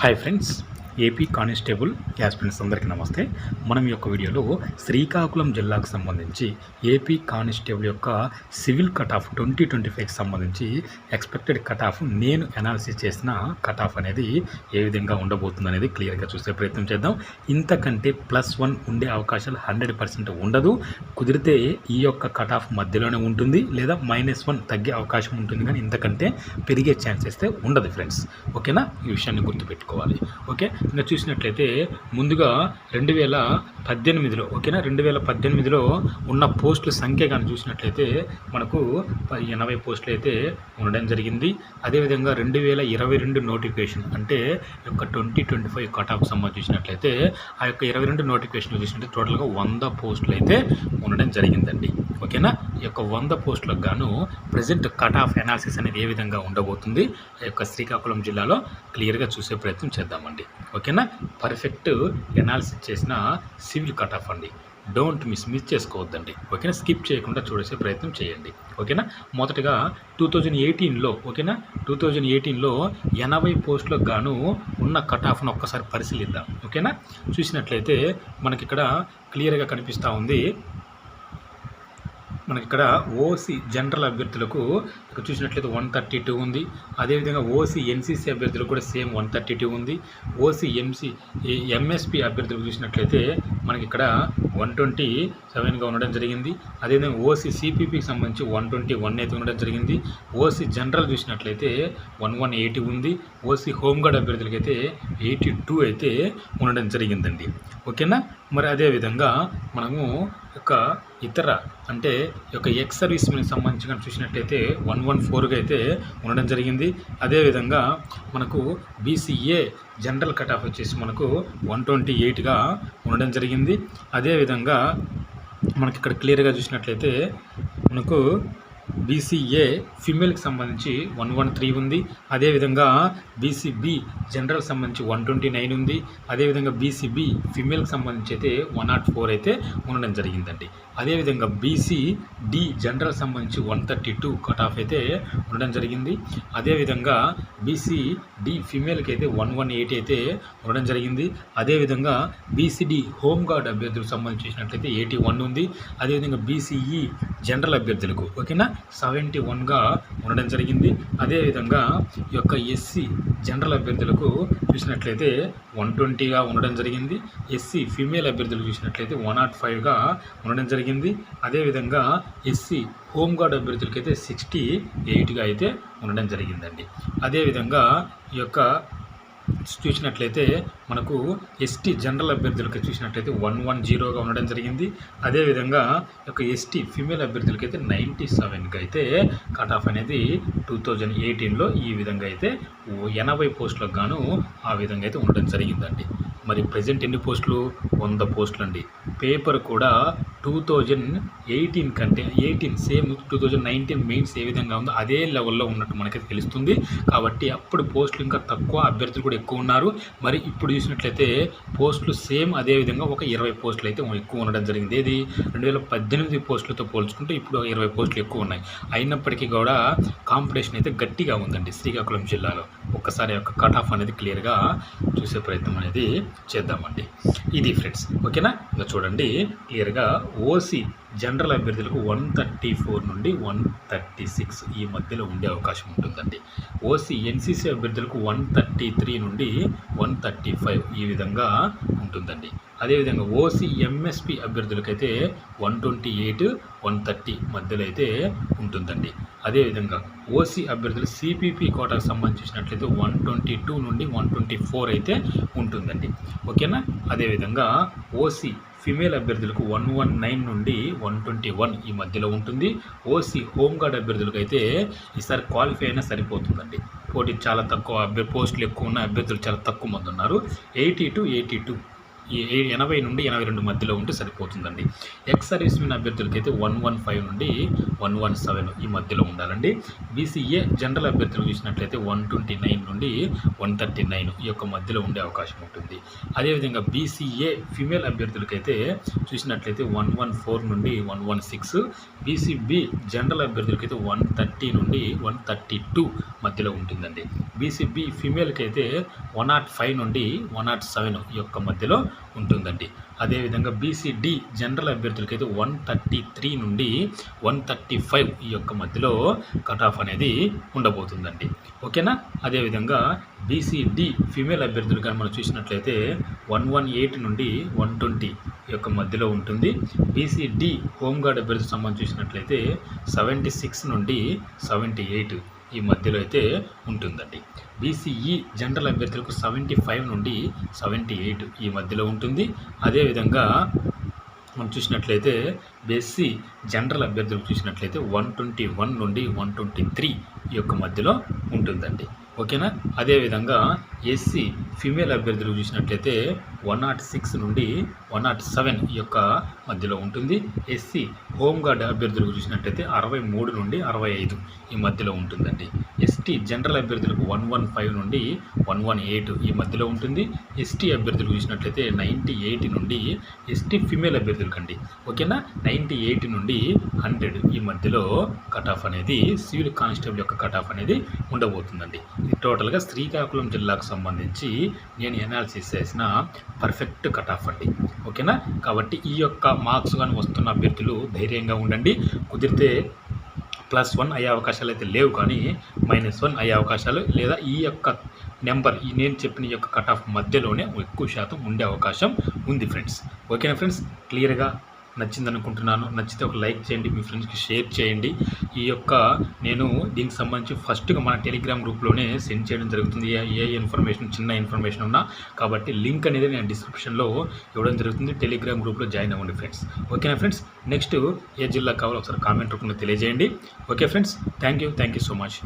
Hi friends AP constable aspirants అందరికీ నమస్తే. మనం ఈ యొక్క వీడియోలో శ్రీకాకుళం జిల్లాకు సంబంధించి ఏపీ కానిస్టేబుల్ యొక్క civil cut off twenty twenty ఫైవ్కి సంబంధించి ఎక్స్పెక్టెడ్ కట్ ఆఫ్ నేను అనాలిసిస్ చేసిన కట్ ఆఫ్ అనేది ఏ విధంగా ఉండబోతుంది అనేది క్లియర్గా చూసే ప్రయత్నం చేద్దాం. ఇంతకంటే ప్లస్ వన్ ఉండే అవకాశాలు హండ్రెడ్ పర్సెంట్ ఉండదు. కుదిరితే ఈ యొక్క కట్ ఆఫ్ మధ్యలోనే ఉంటుంది లేదా మైనస్ వన్ తగ్గే అవకాశం ఉంటుంది కానీ ఇంతకంటే పెరిగే ఛాన్స్ అయితే ఉండదు ఫ్రెండ్స్. ఓకేనా? ఈ విషయాన్ని గుర్తుపెట్టుకోవాలి. ఓకే? ఇంకా చూసినట్లయితే ముందుగా రెండు వేల పద్దెనిమిదిలో ఓకేనా? రెండు వేల పద్దెనిమిదిలో ఉన్న పోస్టుల సంఖ్య కానీ చూసినట్లయితే మనకు ఎనభై పోస్టులు అయితే ఉండడం జరిగింది. అదేవిధంగా రెండు వేల ఇరవై రెండు నోటిఫికేషన్ అంటే యొక్క twenty twenty five cut off సంబంధించి చూసినట్లయితే ఆ యొక్క ఇరవై రెండు నోటిఫికేషన్ చూసినట్లయితే టోటల్గా వంద పోస్టులు అయితే ఉండడం జరిగిందండి. ఓకేనా? ఈ యొక్క వంద పోస్టులకు గాను ప్రజెంట్ కట్ ఆఫ్ ఎనాలిసిస్ అనేది ఏ విధంగా ఉండబోతుంది? ఆ యొక్క శ్రీకాకుళం జిల్లాలో క్లియర్గా చూసే ప్రయత్నం చేద్దామండి. ఓకేనా? పర్ఫెక్ట్ ఎనాలిసిస్ చేసిన సివిల్ కట్ ఆఫ్ అండి. డోంట్ మిస్ మిస్ చేసుకోవద్దండి. ఓకేనా? స్కిప్ చేయకుండా చూడేసే ప్రయత్నం చేయండి. ఓకేనా? మొదటగా టూ థౌజండ్ ఎయిటీన్లో ఓకేనా? టూ థౌజండ్ ఎయిటీన్లో ఎనభై పోస్టులకు గాను ఉన్న కట్ ఆఫ్ను ఒక్కసారి పరిశీలిద్దాం. ఓకేనా? చూసినట్లయితే మనకి ఇక్కడ క్లియర్గా కనిపిస్తూ ఉంది. మనకి ఇక్కడ ఓసీ జనరల్ అభ్యర్థులకు ఇక్కడ చూసినట్లయితే వన్ థర్టీ టూ ఉంది. అదేవిధంగా ఓసీ ఎన్సీసీ అభ్యర్థులకు కూడా సేమ్ వన్ థర్టీ టూ ఉంది ఓసీ ఎంసీ ఎంఎస్పి అభ్యర్థులకు చూసినట్లయితే మనకి ఇక్కడ వన్ ట్వంటీ సెవెన్గా ఉండడం జరిగింది. అదేవిధంగా ఓసీ సిపిపికి సంబంధించి వన్ ట్వంటీ వన్ అయితే ఉండడం జరిగింది. ఓసీ జనరల్ చూసినట్లయితే వన్ వన్ ఎయిటీ ఉంది. ఓసీ హోంగార్డ్ అభ్యర్థులకి అయితే ఎయిటీ టూ అయితే ఉండడం జరిగిందండి. ఓకేనా? మరి అదేవిధంగా మనము యొక్క ఇతర అంటే యొక్క ఎక్స్ సర్వీస్ మెన్ సంబంధించి చూసినట్టయితే వన్ వన్ ఫోర్గా అయితే ఉండడం జరిగింది. అదేవిధంగా మనకు బీసీఏ జనరల్ కట్ ఆఫ్ వచ్చేసి మనకు వన్ ట్వంటీ ఎయిట్గా ఉండడం జరిగింది. అదేవిధంగా మనకి ఇక్కడ క్లియర్గా చూసినట్లయితే మనకు బీసీఏ ఫిమేల్కి సంబంధించి వన్ వన్ త్రీ ఉంది. అదేవిధంగా బీసీబీ జనరల్ సంబంధించి వన్ ట్వంటీ నైన్ ఉంది. అదేవిధంగా బీసీబీ ఫిమేల్కి సంబంధించి అయితే వన్ నాట్ ఫోర్ అయితే ఉండడం జరిగిందండి. అదేవిధంగా బీసీ డి జనరల్ సంబంధించి one thirty two cut off అయితే ఉండడం జరిగింది. అదేవిధంగా బీసీ డి ఫిమేల్కి అయితే వన్ వన్ ఎయిట్ అయితే ఉండడం జరిగింది. అదేవిధంగా బీసీడి హోమ్ గార్డ్ అభ్యర్థులకు సంబంధించి చూసినట్లయితే ఎయిటీ వన్ ఉంది. అదేవిధంగా బీసీఈ జనరల్ అభ్యర్థులకు ఓకేనా? సెవెంటీ వన్గా ఉండడం జరిగింది. అదేవిధంగా ఈ యొక్క ఎస్సీ జనరల్ అభ్యర్థులకు చూసినట్లయితే వన్ ట్వంటీగా ఉండడం జరిగింది. ఎస్సీ ఫీమేల్ అభ్యర్థులు చూసినట్లయితే వన్ నాట్ ఫైవ్గా ఉండడం జరిగింది. అదేవిధంగా ఎస్సీ హోమ్ గార్డ్ సిక్స్టీ ఎయిట్గా అయితే ఉండడం జరిగిందండి. అదేవిధంగా ఈ యొక్క చూసినట్లయితే మనకు ఎస్టీ జనరల్ అభ్యర్థులకి చూసినట్లయితే వన్ వన్ జీరోగా ఉండడం జరిగింది. అదేవిధంగా ఈ యొక్క ఎస్టీ ఫిమేల్ అభ్యర్థులకి అయితే నైంటీ సెవెన్కి అయితే కట్ ఆఫ్ అనేది టూ థౌజండ్ ఎయిటీన్లో ఈ విధంగా అయితే ఓ ఎనభై పోస్టులకు గాను ఆ విధంగా అయితే ఉండడం జరిగిందండి. మరి ప్రజెంట్ ఎన్ని పోస్టులు? వంద పోస్టులు అండి పేపర్ కూడా టూ థౌజండ్ ఎయిటీన్ కంటే eighteen same two thousand nineteen mains ఏ విధంగా ఉందో అదే లెవెల్లో ఉన్నట్టు మనకి తెలుస్తుంది. కాబట్టి అప్పుడు పోస్టులు ఇంకా తక్కువ అభ్యర్థులు కూడా ఎక్కువ ఉన్నారు. మరి ఇప్పుడు చూసినట్లయితే పోస్టులు సేమ్ అదే విధంగా ఒక ఇరవై పోస్టులు అయితే ఎక్కువ ఉండడం జరిగింది. ఏది? రెండు వేల పద్దెనిమిది పోస్టులతో పోల్చుకుంటే ఇప్పుడు ఇరవై పోస్టులు ఎక్కువ ఉన్నాయి. అయినప్పటికీ కూడా కాంపిటీషన్ అయితే గట్టిగా ఉందండి శ్రీకాకుళం జిల్లాలో. ఒక్కసారి యొక్క కట్ ఆఫ్ అనేది క్లియర్గా చూసే ప్రయత్నం అనేది చేద్దామండి. ఇది ఫ్రెండ్స్ ఓకేనా ఇంకా చూడండి క్లియర్గా ఓసీ జనరల్ అభ్యర్థులకు వన్ థర్టీ ఫోర్ నుండి వన్ థర్టీ సిక్స్ ఈ మధ్యలో ఉండే అవకాశం ఉంటుందండి. ఓసీ ఎన్సీసీ అభ్యర్థులకు వన్ థర్టీ త్రీ నుండి వన్ థర్టీ ఫైవ్ ఈ విధంగా ఉంటుందండి. అదేవిధంగా OC MSP అభ్యర్థులకైతే one twenty eight one thirty మధ్యలో అయితే ఉంటుందండి. అదేవిధంగా ఓసీ అభ్యర్థులు సిపిపి కోటాకు సంబంధించినట్లయితే వన్ ట్వంటీ టూ నుండి వన్ ట్వంటీ ఫోర్ అయితే ఉంటుందండి. ఓకేనా? అదేవిధంగా ఓసీ ఫిమేల్ అభ్యర్థులకు వన్ వన్ నైన్ నుండి వన్ ట్వంటీ వన్ ఈ మధ్యలో ఉంటుంది. ఓసీ హోంగార్డ్ అభ్యర్థులకు అయితే ఈసారి క్వాలిఫై అయినా సరిపోతుందండి. పోటీ చాలా తక్కువ అభ్య పోస్టులు ఎక్కువ ఉన్న అభ్యర్థులు చాలా తక్కువ మంది ఉన్నారు. ఎయిటీ టు ఎయిటీ టూ ఎనభై నుండి ఎనభై రెండు మధ్యలో ఉంటే సరిపోతుందండి. ఎక్స్ సర్వీస్ మెన్ అయితే వన్ వన్ ఫైవ్ నుండి వన్ వన్ సెవెన్ ఈ మధ్యలో ఉండాలండి. బీసీఏ జనరల్ అభ్యర్థులు చూసినట్లయితే వన్ ట్వంటీ నైన్ నుండి వన్ థర్టీ నైన్ ఈ యొక్క మధ్యలో ఉండే అవకాశం ఉంటుంది. అదేవిధంగా బీసీఏ ఫిమేల్ అభ్యర్థులకైతే చూసినట్లయితే వన్ వన్ ఫోర్ నుండి one one six BCB general అభ్యర్థులకైతే one thirty నుండి వన్ థర్టీ టూ మధ్యలో ఉంటుందండి. బీసీబీ ఫిమేల్కి అయితే వన్ నాట్ ఫైవ్ నుండి వన్ నాట్ సెవెన్ ఈ యొక్క మధ్యలో ఉంటుందండి. అదేవిధంగా బీసీడీ జనరల్ అభ్యర్థులకి అయితే వన్ థర్టీ త్రీ నుండి వన్ థర్టీ ఫైవ్ ఈ యొక్క మధ్యలో కట్ ఆఫ్ అనేది ఉండబోతుందండి. ఓకేనా? అదేవిధంగా బీసీడీ ఫీమేల్ అభ్యర్థులు కానీ మనం చూసినట్లయితే వన్ వన్ ఎయిట్ నుండి వన్ ట్వంటీ యొక్క మధ్యలో ఉంటుంది. బీసీడీ హోంగార్డ్ అభ్యర్థులకు సంబంధించి చూసినట్లయితే సెవెంటీ సిక్స్ నుండి సెవెంటీ ఎయిట్ ఈ మధ్యలో అయితే ఉంటుందండి. బీసీఈ జనరల్ అభ్యర్థులకు సెవెంటీ ఫైవ్ నుండి సెవెంటీ ఎయిట్ ఈ మధ్యలో ఉంటుంది. అదేవిధంగా మనం చూసినట్లయితే బెస్సీ జనరల్ అభ్యర్థులకు చూసినట్లయితే వన్ ట్వంటీ వన్ నుండి వన్ ట్వంటీ త్రీ ఈ యొక్క మధ్యలో ఉంటుందండి. ఓకేనా? అదేవిధంగా ఎస్సీ ఫిమేల్ అభ్యర్థులకు చూసినట్లయితే వన్ నాట్ సిక్స్ నుండి వన్ నాట్ సెవెన్ ఈ యొక్క మధ్యలో ఉంటుంది. ఎస్సీ హోంగార్డ్ అభ్యర్థులు చూసినట్లయితే అరవై మూడు నుండి అరవై ఐదు ఈ మధ్యలో ఉంటుందండి. ఎస్టీ జనరల్ అభ్యర్థులకు వన్ వన్ ఫైవ్ నుండి వన్ వన్ ఎయిట్ ఈ మధ్యలో ఉంటుంది. ఎస్టీ అభ్యర్థులు చూసినట్లయితే నైంటీ ఎయిట్ నుండి ఎస్టీ ఫిమేల్ అభ్యర్థులకు అండి ఓకేనా? నైంటీ ఎయిట్ నుండి హండ్రెడ్ ఈ మధ్యలో కట్ ఆఫ్ అనేది సివిల్ కానిస్టేబుల్ యొక్క కట్ ఆఫ్ అనేది ఉండబోతుందండి. ఇది టోటల్గా శ్రీకాకుళం జిల్లాకు సంబంధించి నేను ఎనాలిసిస్ చేసిన పర్ఫెక్ట్ కట్ ఆఫ్ అండి. ఓకేనా? కాబట్టి ఈ యొక్క మార్క్స్ కానీ వస్తున్న అభ్యర్థులు ధైర్యంగా ఉండండి. కుదిరితే ప్లస్ వన్ అయ్యే అవకాశాలు అయితే లేవు కానీ మైనస్ వన్ అయ్యే అవకాశాలు లేదా ఈ యొక్క నెంబర్ ఈ నేను చెప్పిన ఈ యొక్క కట్ ఆఫ్ మధ్యలోనే ఎక్కువ శాతం ఉండే అవకాశం ఉంది ఫ్రెండ్స్ ఓకేనా ఫ్రెండ్స్ క్లియర్గా నచ్చింది అనుకుంటున్నాను నచ్చితే ఒక లైక్ చేయండి మీ ఫ్రెండ్స్కి షేర్ చేయండి. ఈ యొక్క నేను దీనికి సంబంధించి ఫస్ట్గా మన టెలిగ్రామ్ గ్రూప్లోనే సెండ్ చేయడం జరుగుతుంది. ఏ ఏ ఇన్ఫర్మేషన్ చిన్న ఇన్ఫర్మేషన్ ఉన్నా కాబట్టి లింక్ అనేది నేను డిస్క్రిప్షన్లో ఇవ్వడం జరుగుతుంది. టెలిగ్రామ్ గ్రూప్లో జాయిన్ అవ్వండి ఫ్రెండ్స్. ఓకేనా ఫ్రెండ్స్? నెక్స్ట్ ఏ జిల్లా కావాలో ఒకసారి కామెంట్ రూపంలో తెలియజేయండి. Okay friends? Thank you thank you so much.